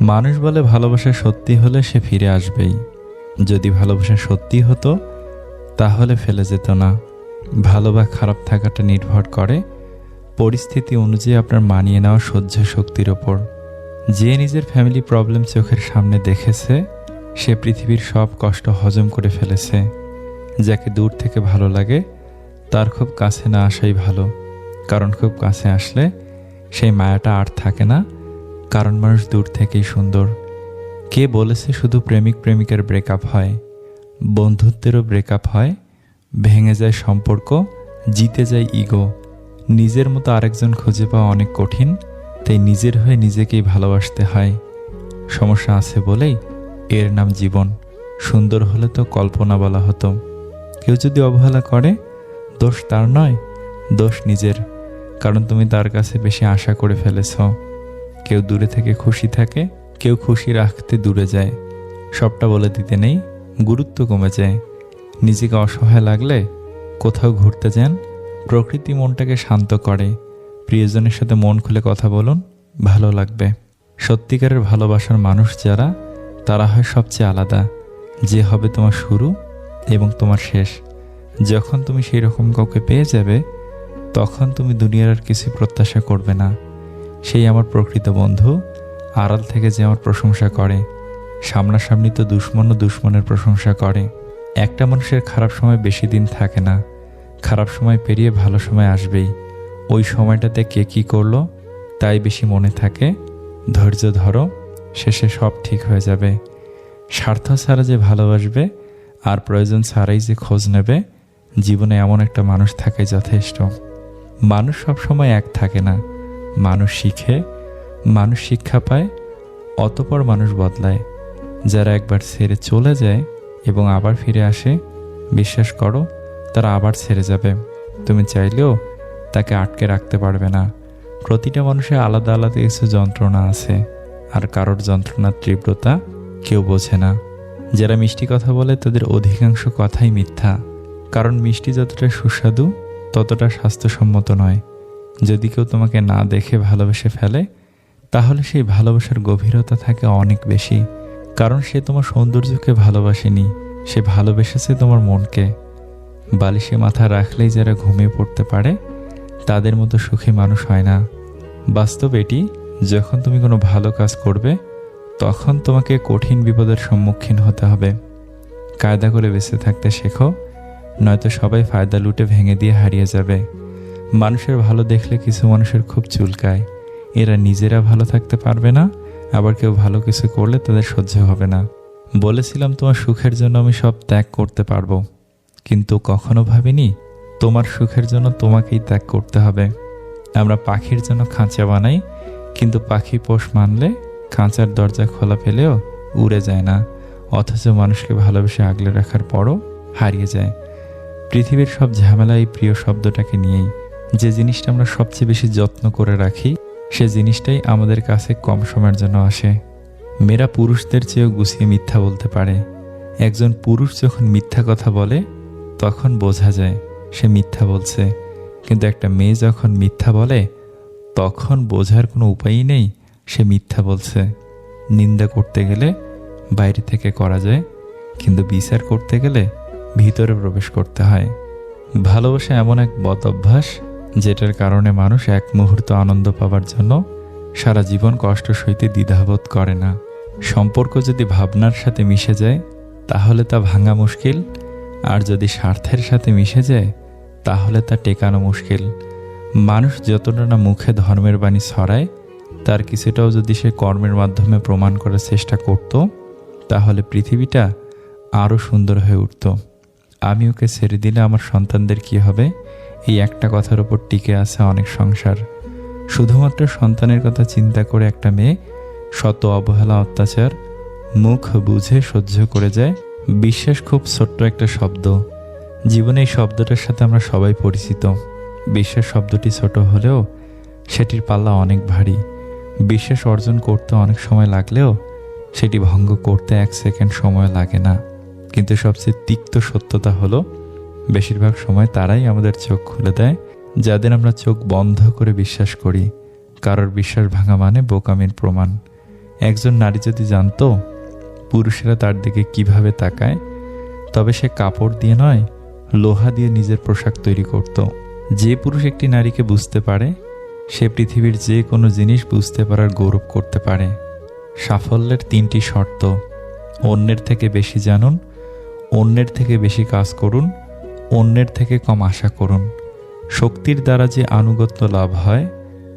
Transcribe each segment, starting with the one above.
মানুষ বলে ভালোবাসা সত্যি হলে সে ফিরে আসবেই। যদি ভালোবাসা সত্যি হতো, তাহলে ফেলে যেত না। ভালো বা খারাপ থাকাটা নির্ভর করে পরিস্থিতি অনুযায়ী আপনার মানিয়ে নেওয়া সহ্য শক্তির ওপর। যে নিজের ফ্যামিলি প্রবলেম চোখের সামনে দেখেছে, সে পৃথিবীর সব কষ্ট হজম করে ফেলেছে। যাকে দূর থেকে ভালো লাগে, তার খুব কাছে না আসাই ভালো। কারণ খুব কাছে আসলে সেই মায়াটা আর থাকে না। কারণ মানুষ দূর থেকেই সুন্দর। কে বলেছে শুধু প্রেমিক প্রেমিকার ব্রেকআপ হয়? বন্ধুত্বেরও ব্রেকআপ হয়। ভেঙে যায় সম্পর্ক, জিতে যায় ইগো নিজের মতো আরেকজন খুঁজে পাওয়া অনেক কঠিন, তাই নিজের হয়ে নিজেকেই ভালোবাসতে হয়। সমস্যা আছে বলেই এর নাম জীবন। সুন্দর হলে তো কল্পনা বলা হতো। কেউ যদি অবহেলা করে, দোষ তার নয়, দোষ নিজের। কারণ তুমি তার কাছে বেশি আশা করে ফেলেছ। কেউ দূরে থেকে খুশি থাকে, কেউ খুশি রাখতে দূরে যায়। সবটা বলে দিতে নেই, গুরুত্ব কমে যায়। নিজেকে অসহায় লাগলে কোথাও ঘুরতে যান, প্রকৃতি মনটাকে শান্ত করে। প্রিয়জনের সাথে মন খুলে কথা বলুন, ভালো লাগবে। সত্যিকারের ভালোবাসার মানুষ যারা, তারা হয় সবচেয়ে আলাদা। যে হবে তোমার শুরু এবং তোমার শেষ। যখন তুমি সেই রকম কাউকে পেয়ে যাবে, তখন তুমি দুনিয়ার আর কিছু প্রত্যাশা করবে না। সেই আমার প্রকৃত বন্ধু, আড়াল থেকে যে আমার প্রশংসা করে, সামনাসামনি তো দুশ্মন ও দুশ্মনের প্রশংসা করে। একটা মানুষের খারাপ সময় বেশি দিন থাকে না, খারাপ সময় পেরিয়ে ভালো সময় আসবেই। ওই সময়টাতে কে কী করল, তাই বেশি মনে থাকে। ধৈর্য ধরো, শেষে সব ঠিক হয়ে যাবে। স্বার্থ ছাড়া যে ভালোবাসবে, আর প্রয়োজন ছাড়াই যে খোঁজ নেবে, জীবনে এমন একটা মানুষ থাকে যথেষ্ট। মানুষ সব সময় এক থাকে না। মানুষ শিখে, মানুষ শিক্ষা পায়, অতপর মানুষ বদলায়। যারা একবার ছেড়ে চলে যায় এবং আবার ফিরে আসে, বিশ্বাস করো, তারা আবার ছেড়ে যাবে। তুমি চাইলেও তাকে আটকে রাখতে পারবে না। প্রতিটা মানুষের আলাদা আলাদা কিছু যন্ত্রণা আছে, আর কারোর যন্ত্রণার তীব্রতা কেউ বোঝে না। যারা মিষ্টি কথা বলে, তাদের অধিকাংশ কথাই মিথ্যা। কারণ মিষ্টি যতটা সুস্বাদু, ততটা স্বাস্থ্যসম্মত নয়। যদি কেউ তোমাকে না দেখে ভালোবেসে ফেলে, তাহলে সেই ভালোবাসার গভীরতা থাকে অনেক বেশি। কারণ সে তোমার সৌন্দর্যকে ভালোবাসেনি, সে ভালোবেসেছে তোমার মনকে। বালিশে মাথা রাখলেই যারা ঘুমিয়ে পড়তে পারে, তাদের মতো সুখী মানুষ হয় না। বাস্তব এটি, যখন তুমি কোনো ভালো কাজ করবে, তখন তোমাকে কঠিন বিপদের সম্মুখীন হতে হবে। কায়দা করে বেঁচে থাকতে শেখো, নয়তো সবাই ফায়দা লুটে ভেঙে দিয়ে হারিয়ে যাবে। মানুষের ভালো দেখলে কিছু মানুষের খুব চুলকায়। এরা নিজেরা ভালো থাকতে পারবে না, আবার কেউ ভালো কিছু করলে তাদের সহ্য হবে না। বলেছিলাম তোমার সুখের জন্য আমি সব ত্যাগ করতে পারব। কিন্তু কখনো ভাবিনি, তোমার সুখের জন্য তোমাকেই ত্যাগ করতে হবে। আমরা পাখির জন্য খাঁচা বানাই, কিন্তু পাখি পোষ মানলে খাঁচার দরজা খোলা পেলেও উড়ে যায় না, অথচ মানুষকে ভালোবেসে আগলে রাখার পরও হারিয়ে যায়। পৃথিবীর সব ঝামেলা এই প্রিয় শব্দটাকে নিয়েই। যে জিনিসটা আমরা সবচেয়ে বেশি যত্ন করে রাখি, সে জিনিসটাই আমাদের কাছে কম সময়ের জন্য আসে। মেয়েরা পুরুষদের চেয়েও গুছিয়ে মিথ্যা বলতে পারে। একজন পুরুষ যখন মিথ্যা কথা বলে, তখন বোঝা যায় সে মিথ্যা বলছে। কিন্তু একটা মেয়ে যখন মিথ্যা বলে, তখন বোঝার কোনো উপায়ই নেই সে মিথ্যা বলছে। নিন্দা করতে গেলে বাইরে থেকে করা যায়, কিন্তু বিচার করতে গেলে ভিতরে প্রবেশ করতে হয়। ভালোবাসা এমন এক বদ অভ্যাস যেটার কারণে মানুষ এক মুহূর্ত আনন্দ পাওয়ার জন্য সারা জীবন কষ্ট সইতে দ্বিধাবোধ করে না। সম্পর্ক যদি ভাবনার সাথে মিশে যায়, তাহলে তা ভাঙা মুশকিল। আর যদি স্বার্থের সাথে মিশে যায়, তাহলে তা টেকানো মুশকিল। মানুষ যতটা না মুখে ধর্মের বাণী ছড়ায়, তার কিছুটাও যদি সে কর্মের মাধ্যমে প্রমাণ করার চেষ্টা করত, তাহলে পৃথিবীটা আরও সুন্দর হয়ে উঠত। আমি ওকে ছেড়ে দিলে আমার সন্তানদের কি হবে? এই একটা কথার উপর টিকে আছে অনেক সংসার। শুধুমাত্র সন্তানের কথা চিন্তা করে একটা মেয়ে শত অবহেলা অত্যাচার, মুখ বুঝে সহ্য করে যায়, বিশ্বাস খুব ছোট্ট একটা শব্দ। জীবনে এই শব্দটার সাথে আমরা সবাই পরিচিত। বিশ্বাস শব্দটি ছোট হলেও সেটির পাল্লা অনেক ভারী। বিশ্বাস অর্জন করতে অনেক সময় লাগলেও সেটি ভঙ্গ করতে এক সেকেন্ড সময় লাগে না। কিন্তু সবচেয়ে তিক্ত সত্যতা হলো বেশিরভাগ সময় তারাই আমাদের চোখ খুলে দেয়, যাদের আমরা চোখ বন্ধ করে বিশ্বাস করি। কারোর বিশ্বাস ভাঙা মানে বোকামির প্রমাণ। একজন নারী যদি জানতো পুরুষেরা তার দিকে কীভাবে তাকায়, তবে সে কাপড় দিয়ে নয়, লোহা দিয়ে নিজের পোশাক তৈরি করত। যে পুরুষ একটি নারীকে বুঝতে পারে, সে পৃথিবীর যে কোনো জিনিস বুঝতে পারার গৌরব করতে পারে। সাফল্যের তিনটি শর্ত। অন্যের থেকে বেশি জানুন, অন্যের থেকে বেশি কাজ করুন অন্যের থেকে কম আশা করুন। শক্তির দ্বারা যে আনুগত্য লাভ হয়,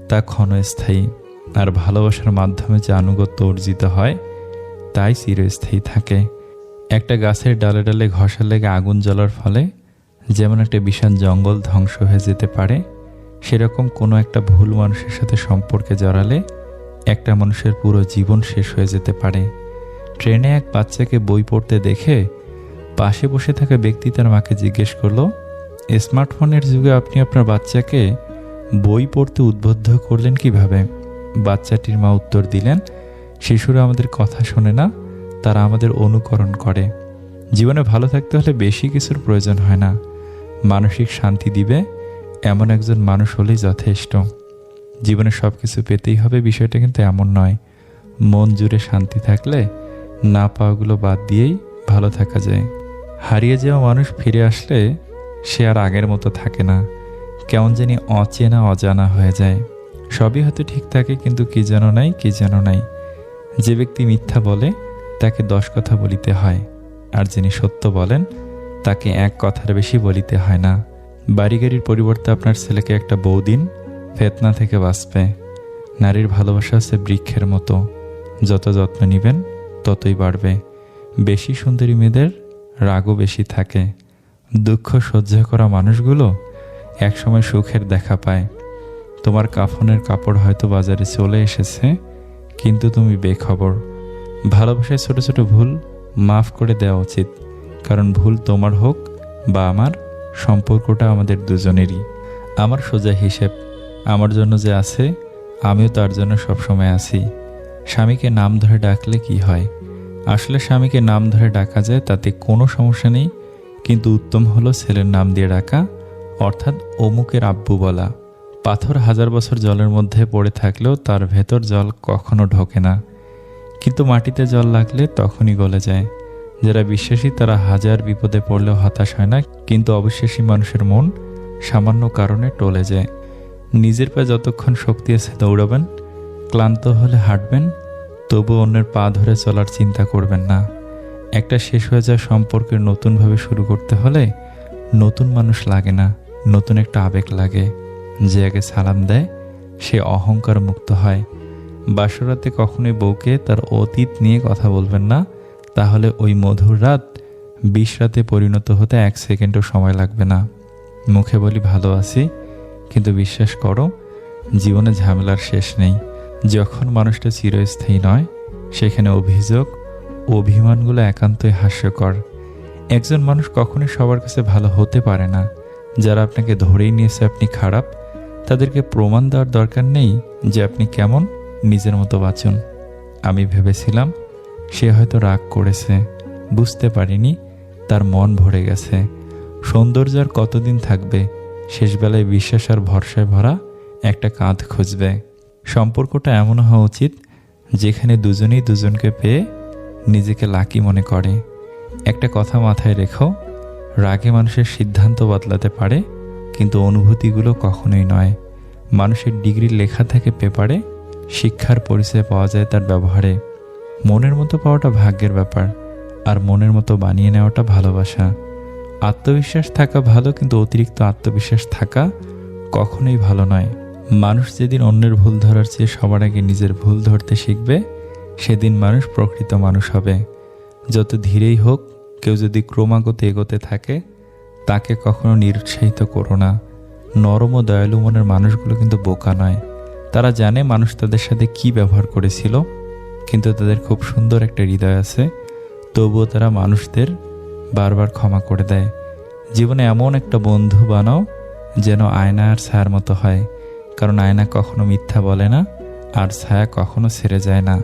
তা ক্ষণস্থায়ী। আর ভালোবাসার মাধ্যমে যে আনুগত্য অর্জিত হয়, তাই চিরস্থায়ী থাকে। একটা গাছের ডালে ডালে ঘষা লেগে আগুন জ্বলার ফলে যেমন একটা বিশাল জঙ্গল ধ্বংস হয়ে যেতে পারে, সেরকম কোনো একটা ভুল মানুষের সাথে সম্পর্কে জড়ালে একটা মানুষের পুরো জীবন শেষ হয়ে যেতে পারে। ট্রেনে এক বাচ্চাকে বই পড়তে দেখে পাশে বসে থাকা ব্যক্তি তার মাকে জিজ্ঞেস করল স্মার্টফোনের যুগে আপনি আপনার বাচ্চাকে বই পড়তে উদ্বুদ্ধ করলেন কীভাবে? বাচ্চাটির মা উত্তর দিলেন, শিশুরা আমাদের কথা শোনে না, তারা আমাদের অনুকরণ করে। জীবনে ভালো থাকতে হলে বেশি কিছুর প্রয়োজন হয় না। মানসিক শান্তি দিবে, এমন একজন মানুষ হলেই যথেষ্ট। জীবনে সব কিছু পেতেই হবে, বিষয়টা কিন্তু এমন নয়। মন জুড়ে শান্তি থাকলে না পাওয়াগুলো বাদ দিয়েই ভালো থাকা যায়। হারিয়ে যাওয়া মানুষ ফিরে আসলে সে আর আগের মতো থাকে না। কেমন জানি অচেনা, অজানা হয়ে যায়। সবই হয়তো ঠিক থাকে, কিন্তু কি যেন নাই, কি যেন নাই। যে ব্যক্তি মিথ্যা বলে, তাকে দশ কথা বলিতে হয়। আর যিনি সত্য বলেন, তাকে এক কথার বেশি বলিতে হয় না। বাড়ি গাড়ির পরিবর্তে আপনার ছেলেকে একটা বউ দিন ফেতনা থেকে বাঁচবে। নারীর ভালোবাসা হচ্ছে বৃক্ষের মতো। যত যত্ন নেবেন, ততই বাড়বে। বেশি সুন্দরী মেয়েদের রাগও বেশি থাকে। দুঃখ সহ্য করা মানুষগুলো একসময় সুখের দেখা পায়। তোমার কাফনের কাপড় হয়তো বাজারে চলে এসেছে, কিন্তু তুমি বেখবর। ভালোবাসায় ছোট ছোট ভুল মাফ করে দেওয়া উচিত, কারণ ভুল তোমার হোক বা আমার, সম্পর্কটা আমাদের দুজনেরই। আমার সোজা হিসেব, আমার জন্য যে আছে, আমিও তার জন্য সবসময় আছি। স্বামীকে নাম ধরে ডাকলে কি হয়? আসলে স্বামীকে নাম ধরে ডাকা যায় তাতে কোনো সমস্যা নেই, কিন্তু উত্তম হলো ছেলের নাম দিয়ে ডাকা, অর্থাৎ অমুকের আব্বু বলা। পাথর হাজার বছর জলের মধ্যে পড়ে থাকলেও তার ভেতর জল কখনো ঢোকে না। কিন্তু মাটিতে জল লাগলে তখনই গলে যায়। যারা বিশ্বাসী তারা হাজার বিপদে পড়লেও হতাশ হয় না, কিন্তু অবিশ্বাসী মানুষের মন সামান্য কারণে টলে যায়। নিজের পায়ে যতক্ষণ শক্তি আছে দৌড়াবেন, ক্লান্ত হলে হাঁটবেন তবু অন্যের পা ধরে চলার চিন্তা করবেন না। একটা শেষ হয়ে যাওয়া সম্পর্কের নতুনভাবে শুরু করতে হলে নতুন মানুষ লাগে না, নতুন একটা আবেগ লাগে। যে আগে সালাম দেয়, সে অহংকার মুক্ত হয়। বাসরাতে কখনোই বউকে তার অতীত নিয়ে কথা বলবেন না, তাহলে ওই মধুর রাত বিশ রাতে পরিণত হতে এক সেকেন্ডও সময় লাগবে না। মুখে বলি ভালো আছি, কিন্তু বিশ্বাস করো, জীবনে ঝামেলার শেষ নেই। যখন মানুষটা চিরস্থায়ী নয়, সেখানে অভিযোগ অভিমানগুলো একান্তই হাস্যকর। একজন মানুষ কখনোই সবার কাছে ভালো হতে পারে না। যারা আপনাকে ধরেই নিয়েছে আপনি খারাপ, তাদেরকে প্রমাণ দেওয়ার দরকার নেই যে আপনি কেমন, নিজের মতো বাঁচুন। আমি ভেবেছিলাম, সে হয়তো রাগ করেছে, বুঝতে পারিনি, তার মন ভরে গেছে। সৌন্দর্য আর কতদিন থাকবে, শেষবেলায় বিশ্বাস আর ভরসায় ভরা একটা কাঁধ খুঁজবে। সম্পর্কটা এমন হওয়া উচিত যেখানে দুজনেই দুজনকে পেয়ে নিজেকে লাকি মনে করে। একটা কথা মাথায় রেখো, রাগে মানুষের সিদ্ধান্ত বদলাতে পারে, কিন্তু অনুভূতিগুলো কখনোই নয়। মানুষের ডিগ্রি লেখা থাকে পেপারে, শিক্ষার পরিচয় পাওয়া যায় তার ব্যবহারে। মনের মতো পাওয়াটা ভাগ্যের ব্যাপার, আর মনের মতো বানিয়ে নেওয়াটা ভালোবাসা। আত্মবিশ্বাস থাকা ভালো, কিন্তু অতিরিক্ত আত্মবিশ্বাস থাকা কখনোই ভালো নয়। মানুষ যেদিন অন্যের ভুল ধরার চেয়ে সবার আগে নিজের ভুল ধরতে শিখবে, সেদিন মানুষ প্রকৃত মানুষ হবে। যত ধীরেই হোক, কেউ যদি ক্রমাগত এগোতে থাকে, তাকে কখনো নিরুৎসাহিত করো না। নরম ও দয়ালু মনের মানুষগুলো কিন্তু বোকা নয়। তারা জানে মানুষ তাদের সাথে কি ব্যবহার করেছিল, কিন্তু তাদের খুব সুন্দর একটা হৃদয় আছে। তবুও তারা মানুষদের বারবার ক্ষমা করে দেয়। জীবনে এমন একটা বন্ধু বানাও, যেন আয়না আর ছায়ার মতো হয়। কারণ আয়না কখনো মিথ্যা বলে না, আর ছায়া কখনো ছেড়ে যায় না।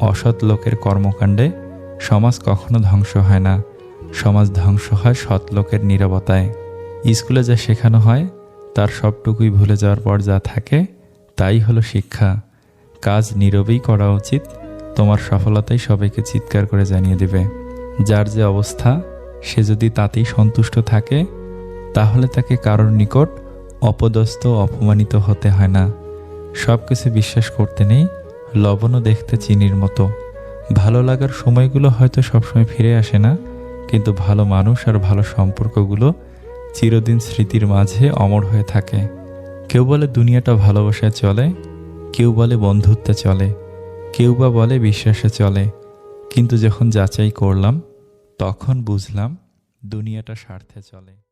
অসৎ লোকের কর্মকাণ্ডে সমাজ কখনো ধ্বংস হয় না। সমাজ ধ্বংস হয় সৎ লোকের নিরবতায়। স্কুলে যা শেখানো হয়, তার সবটুকুই ভুলে যাওয়ার পর যা থাকে, তাই হলো শিক্ষা। কাজ নীরবেই করা উচিত, তোমার সফলতাই সবাইকে চিৎকার করে জানিয়ে দেবে। যার যে অবস্থা, সে যদি তাতেই সন্তুষ্ট থাকে, তাহলে তাকে কারোর নিকট অপদস্থ, অপমানিত হতে হয় না। সব কিছু বিশ্বাস করতে নেই, লবণও দেখতে চিনির মতো। ভালো লাগার সময়গুলো হয়তো সবসময় ফিরে আসে না, কিন্তু ভালো মানুষ আর ভালো সম্পর্কগুলো চিরদিন স্মৃতির মাঝে অমর হয়ে থাকে। কেউ বলে দুনিয়াটা ভালোবাসায় চলে, কেউ বলে বন্ধুত্বে চলে, কেউ বা বলে বিশ্বাসে চলে। কিন্তু যখন যাচাই করলাম, তখন বুঝলাম দুনিয়াটা স্বার্থে চলে।